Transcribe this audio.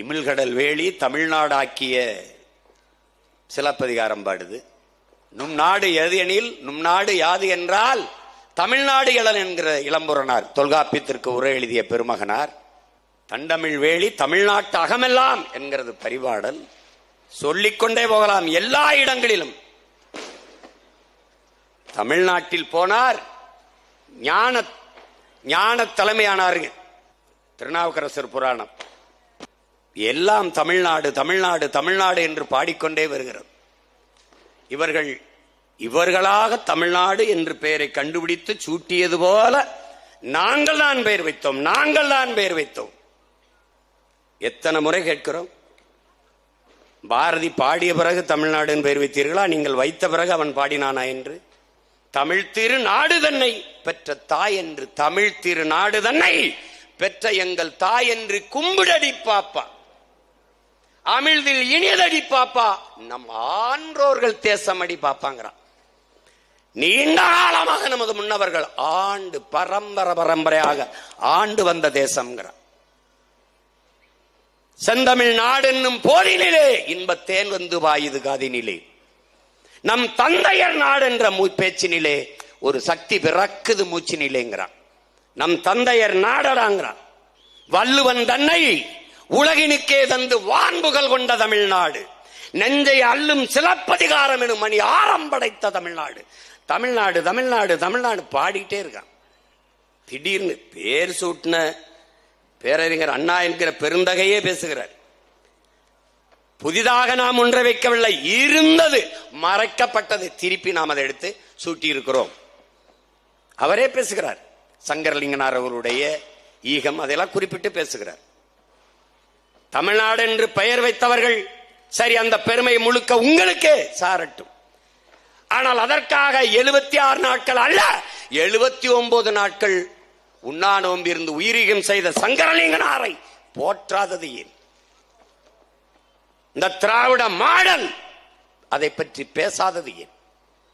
இமிழ்கடல் வேலி தமிழ்நாடாக்கிய சிலப்பதிகாரம் பாடுது. நும் நாடு எது எனில் நும் நாடு யாது என்றால் தமிழ்நாடு இளன் என்கிற இளம்புறனார் தொல்காப்பியத்திற்கு உரை எழுதிய பெருமகனார் தண்டமிழ் வேலி தமிழ்நாட்டு அகமெல்லாம் என்கிறது பரிபாடல் சொல்லிக்கொண்டே போகலாம் எல்லா இடங்களிலும். தமிழ்நாட்டில் போனார் ஞான ஞான தலைமையானாருங்க திருநாவுக்கரசர் புராணம். எல்லாம் தமிழ்நாடு தமிழ்நாடு தமிழ்நாடு என்று பாடிக்கொண்டே வருகிறது. இவர்கள் இவர்களாக தமிழ்நாடு என்று பெயரை கண்டுபிடித்து சூட்டியது போல நாங்கள் தான் பெயர் வைத்தோம் நாங்கள் தான் பெயர் வைத்தோம். எத்தனை முறை கேட்கிறோம்? பாரதி பாடிய பிறகு தமிழ்நாடுன்னு பெயர் வைத்தீர்களா? நீங்கள் வைத்த பிறகு அவன் பாடினானா என்று? தமிழ் திரு நாடு தன்னை பெற்ற தாய் என்று தமிழ் திரு நாடு தன்னை பெற்ற எங்கள் தாய் என்று கும்பிடடி பாப்பா. அமிழ்தில் இனியதடி பாப்பா. நம் ஆன்றோர்கள் தேசமடி பாப்பாங்கிறான். நீண்ட காலமாக நமது முன்னவர்கள் ஆண்டு பரம்பரை பரம்பரையாக ஆண்டு வந்த தேசம்ங்கிறான். செந்தமிழ் நாடு என்னும் போதினிலே இன்பத்தேன் வந்து வாயுது காதினிலே. நம் தந்தையர் நாடு என்ற பேச்சினிலே ஒரு சக்தி பிறக்குது மூச்சினிலேங்கிறான். நம் தந்தையர் நாடடாங்கிறான். வள்ளுவன் தன்னை உலகினுக்கே தந்து வான்புகள் கொண்ட தமிழ்நாடு. நெஞ்சை அள்ளும் சிலப்பதிகாரம் எனும் மணி ஆரம் படைத்த தமிழ்நாடு. தமிழ்நாடு தமிழ்நாடு தமிழ்நாடு பாடிட்டே இருக்கான். திடீர்னு பேர் சூட்டின பேரறிஞர் அண்ணா என்கிற பெருந்தகையே பேசுகிறார். புதிதாக நாம் ஒன்றை வைக்கவில்லை இருந்தது மறைக்கப்பட்டது. திருப்பி நாம் அதை எடுத்து சூட்டி இருக்கிறோம் அவரே பேசுகிறார். சங்கரலிங்கனார் அவருடைய ஈகம் அதெல்லாம் குறிப்பிட்டு பேசுகிறார். தமிழ்நாடு என்று பெயர் வைத்தவர்கள் சரி அந்த பெருமை முழுக்க உங்களுக்கே சாரட்டும். ஆனால் அதற்காக எழுபத்தி ஆறு நாட்கள் அல்ல எழுபத்தி ஒன்பது நாட்கள் உண்ணா நோம்பிருந்து உயிரிகம் செய்த சங்கரலிங்கனாரை போற்றாதது ஏன்? இந்த திராவிட மாடல் அதை பற்றி பேசாதது ஏன்?